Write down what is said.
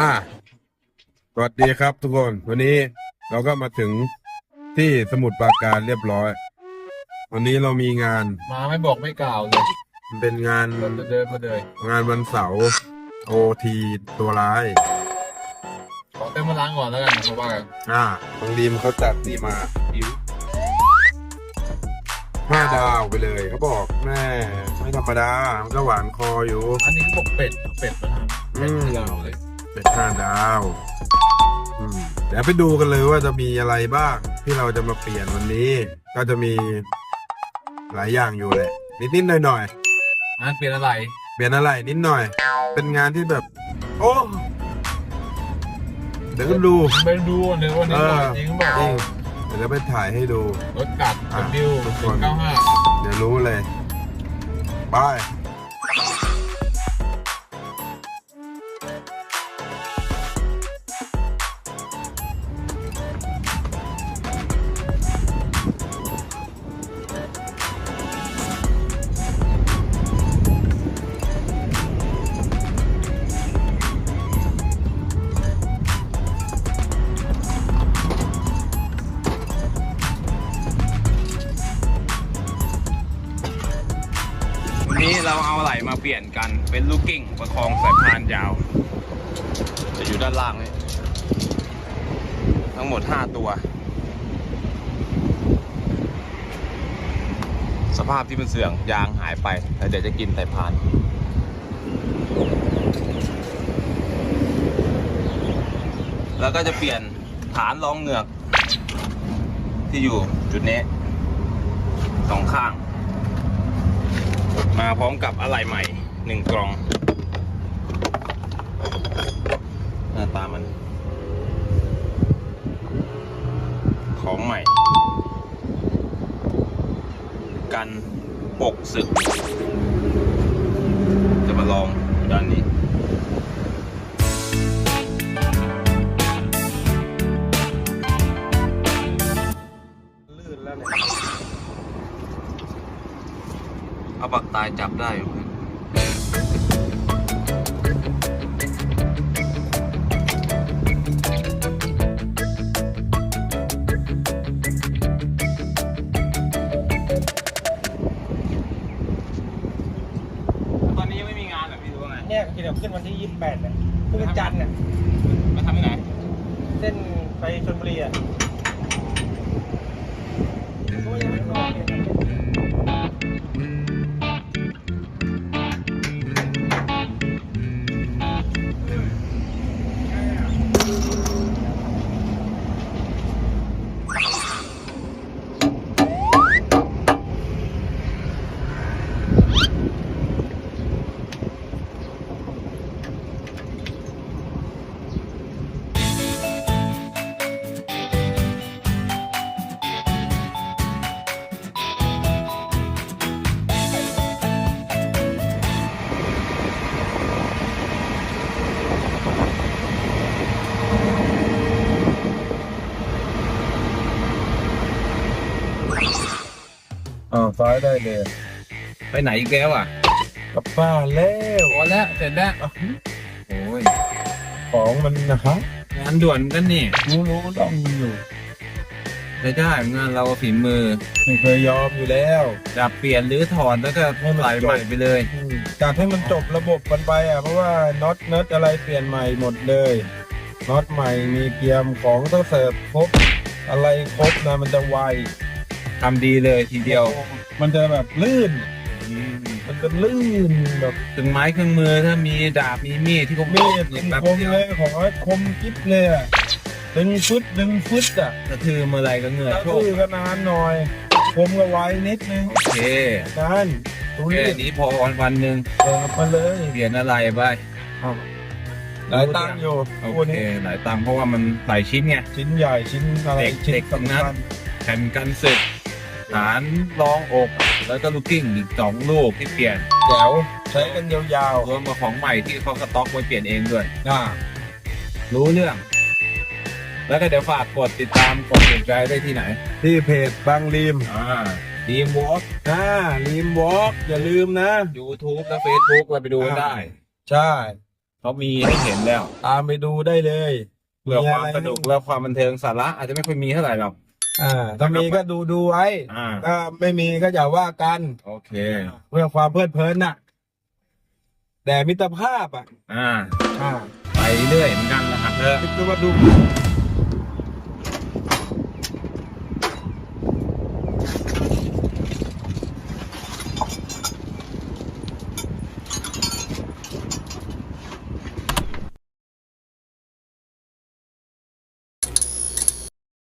อ่า สวัสดีครับทุกคน วันนี้เราก็มาถึงที่สมุทรปราการเรียบร้อย วันนี้เรามีงาน มาไม่บอกไม่กล่าวเลยมันเป็นงาน เราจะเดินมาเลยงานวันเสาร์โอทีตัวร้าย ขอเต้นมาล้างก่อนแล้วกันเพราะว่าอ่าบางดีมเขาจัดนี่มาห้าดาวไปเลยเขาบอกแม่ไม่ธรรมดา มันก็หวานคออยู่ อันนี้เขาบอกเป็ด เป็ดมาทำอืเป็ดมเราเลย เป็นห้าดาวอืมเดี๋ยวไปดูกันเลยว่าจะมีอะไรบ้าง ที่เราจะมาเปลี่ยนวันนี้ ก็จะมีหลายอย่างอยู่แหละนิดๆหน่อยงานเปลี่ยนอะไร ๆ เปลี่ยนอะไรนิดหน่อย เป็นงานที่แบบ โอ้เดี๋ยวก็ดูไปดูเนื้อวันนี้เออจริงเปล่าจริงเดี๋ยวจะไปถ่ายให้ดู รถกัดอะบิวทุกคศูนนย์เก้าห้าเดี๋ยวรู้เลยบา นี้เราเอาไหลมาเปลี่ยนกันเป็นลูกกิ้งประคองสายพานยาว จะอยู่ด้านล่างนี่ทั้งหมด 5 ตัว สภาพที่มันเสื่องยางหายไปแล้วเดี๋ยวจะกินสายพานแล้วก็จะเปลี่ยนฐานรองเหงือก ที่อยู่จุดนี้สองข้าง มาพร้อมกับอะไหล่ใหม่หนึ่งกล่องหน้าตามัน ของใหม่ กันปกศึก จะมาลองด้านนี้าปักตายจับได้อยู่เพื่อนตอนนี้ยังไม่มีงานเหรอพี่รู้ว่าไงเนี่ยเดี๋ยวขึ้นวันที่ 28เนี่ยขึ้นวันจันทร์เนี่ยมาทำที่ไหนเส้นไปชลบุรีอะก็ยังไม่พอ อ่าซ้ายได้เลยไปไหนอีกแล้วอะกลับบ้านแล้วพอแล้วเสร็จแล้วโอ้ยของมันนะครับ งานด่วนกันนี่รู้รู้ต้องอยู่ได้ได้งานเราฝีมือไม่เคยยอมอยู่แล้วจะเปลี่ยนหรือถอนแล้วก็ไหลใหม่ไปเลยอืมจากให้มันจบระบบกันไปอะเพราะว่าน็อตเนิร์ดอะไรเปลี่ยนใหม่หมดเลยน็อตใหม่มีเกียร์ของต้องเสิร์ฟครบอะไรครบนะมันจะไว ทำดีเลยทีเดียวมันจะแบบลื่น มันจะลื่นแบบถึงไม้เครื่องมือถ้ามีดาบมีมีดที่เขามีดนี่แบบคมเลยของไอ้คมกิ๊บเลยอะดึงฟึดดึงฟึดอะกระทือเมื่อไรก็เหงื่อแล้วโชคืกอก็นานหน่อยคมก็ไวนิดนึงโอเคนั่นตรงแค่นี้นี้พอวันวันหนึ่งเปิดมาเลยเปลี่ยนอะไรไปหลายตังค์อยู่โอตัวเคนี้หลายตังค์เพราะว่ามันหลายชิ้นไงชิ้นใหญ่ชิ้นอะไรเด็กชิ้นเด็กทั้งนั้นสำคัญแผ่นกันศึก ฐานรองอก แล้วก็ลูกกิ้งอีกสองลูกที่เปลี่ยนแจ๋วใช้กันยาวรวมกับของใหม่ที่เขาสต็อกไว้เปลี่ยนเองด้วย ๆอ่ารู้เรื่อง แล้วก็เดี๋ยวฝากกดติดตามกดสนใจได้ที่ไหน ที่เพจบางรีมอ่าทีมวอล์กอ่ารีมวอล์กอย่าลืมนะ ยูทูบและเฟซบุ๊กเราไปดูกันได้ ใช่ เขามีให้เห็นแล้วตามไปดูได้เลย เพื่อความมีะไรสนุกและความบันเทิงสาระอาจจะไม่ค่อยมีเท่าไหร่หรอก อ่าถ้ามีก็ดูดูไว้อ่า ถ้าไม่มีก็อย่าว่ากัน โอเค เพื่อความเพลิดเพลินน่ะ แต่มิตรภาพอะอ่า อ่าไปเรื่อยเหมือนกันนะครับเออคิดดูว่าดู